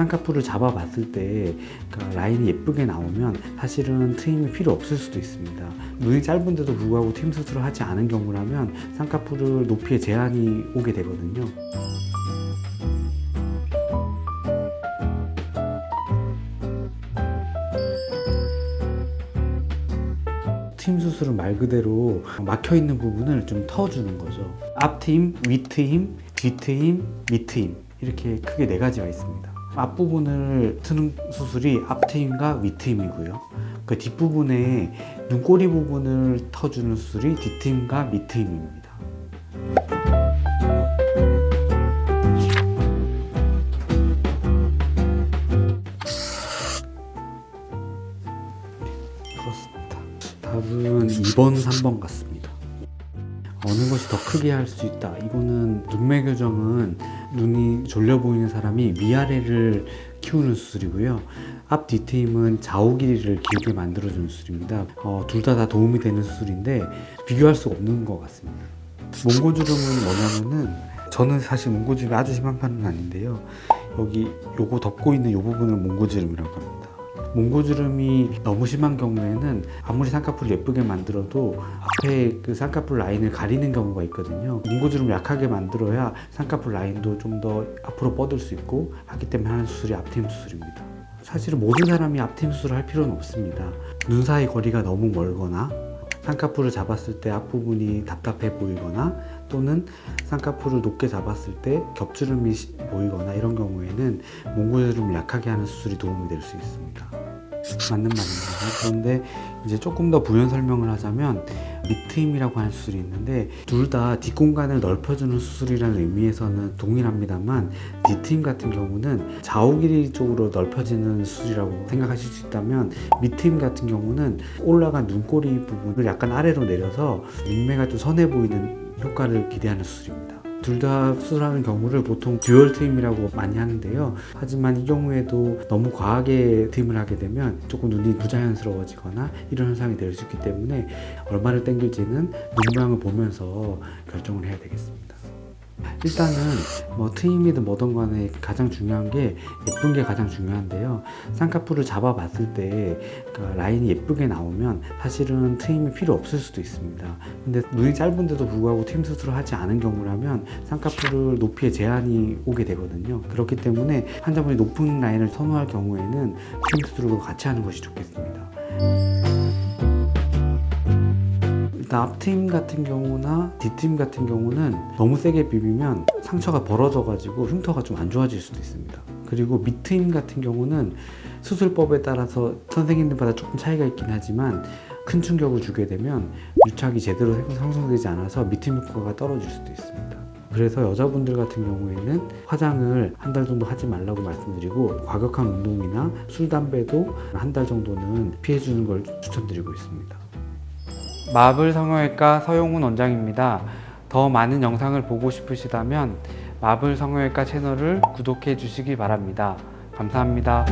쌍꺼풀을 잡아봤을 때 그러니까 라인이 예쁘게 나오면 사실은 트임이 필요 없을 수도 있습니다. 눈이 짧은데도 불구하고 트임 수술을 하지 않은 경우라면 쌍꺼풀을 높이에 제한이 오게 되거든요. 팀 수술은 말 그대로 막혀 있는 부분을 좀 터주는 거죠. 앞트임, 윗트임, 뒤트임, 밑트임 이렇게 크게 네 가지가 있습니다. 앞부분을 트는 수술이 앞트임과 윗트임이고요. 그 뒷부분에 눈꼬리 부분을 터주는 수술이 뒤트임과 밑트임입니다. 그렇습니다. 답은 2번, 3번 같습니다. 어느 것이 더 크게 할 수 있다. 이거는 눈매 교정은 눈이 졸려 보이는 사람이 위아래를 키우는 수술이고요. 앞 뒤트임은 좌우 길이를 길게 만들어주는 수술입니다. 어, 둘다 다 도움이 되는 수술인데 비교할 수 없는 것 같습니다. 몽고주름은 뭐냐면은 저는 사실 몽고주름이 아주 심한 편은 아닌데요. 여기 요거 덮고 있는 요 부분을 몽고주름이라고 합니다. 몽고주름이 너무 심한 경우에는 아무리 쌍꺼풀을 예쁘게 만들어도 앞에 그 쌍꺼풀 라인을 가리는 경우가 있거든요. 몽고주름을 약하게 만들어야 쌍꺼풀 라인도 좀 더 앞으로 뻗을 수 있고 하기 때문에 하는 수술이 앞트임 수술입니다. 사실은 모든 사람이 앞트임 수술을 할 필요는 없습니다. 눈 사이 거리가 너무 멀거나 쌍꺼풀을 잡았을 때 앞부분이 답답해 보이거나 또는 쌍꺼풀을 높게 잡았을 때 겹주름이 시- 보이거나 이런 경우에는 몽고주름을 약하게 하는 수술이 도움이 될 수 있습니다. 맞는 말입니다. 그런데 이제 조금 더 부연 설명을 하자면 미트임이라고 하는 수술이 있는데 둘 다 뒷공간을 넓혀주는 수술이라는 의미에서는 동일합니다만 뒤트임 같은 경우는 좌우 길이 쪽으로 넓혀지는 수술이라고 생각하실 수 있다면 밑트임 같은 경우는 올라간 눈꼬리 부분을 약간 아래로 내려서 눈매가 좀 선해 보이는 효과를 기대하는 수술입니다. 둘 다 수술하는 경우를 보통 듀얼 트임이라고 많이 하는데요. 하지만 이 경우에도 너무 과하게 트임을 하게 되면 조금 눈이 부자연스러워지거나 이런 현상이 될 수 있기 때문에 얼마를 땡길지는 눈 모양을 보면서 결정을 해야 되겠습니다. 일단은 뭐 트임이든 뭐든 간에 가장 중요한 게 예쁜 게 가장 중요한데요. 쌍꺼풀을 잡아봤을 때그 라인이 예쁘게 나오면 사실은 트임이 필요 없을 수도 있습니다. 근데 눈이 짧은데도 불구하고 트임 수술을 하지 않은 경우라면 쌍꺼풀을 높이에 제한이 오게 되거든요. 그렇기 때문에 환자분이 높은 라인을 선호할 경우에는 트임 수술을 같이 하는 것이 좋겠습니다. 앞트임 같은 경우나 뒷트임 같은 경우는 너무 세게 비비면 상처가 벌어져 가지고 흉터가 좀 안 좋아질 수도 있습니다. 그리고 밑트임 같은 경우는 수술법에 따라서 선생님들마다 조금 차이가 있긴 하지만 큰 충격을 주게 되면 유착이 제대로 형성되지 않아서 밑트임 효과가 떨어질 수도 있습니다. 그래서 여자분들 같은 경우에는 화장을 한 달 정도 하지 말라고 말씀드리고 과격한 운동이나 술, 담배도 한 달 정도는 피해주는 걸 추천드리고 있습니다. 마블 성형외과 서용훈 원장입니다. 더 많은 영상을 보고 싶으시다면 마블 성형외과 채널을 구독해 주시기 바랍니다. 감사합니다.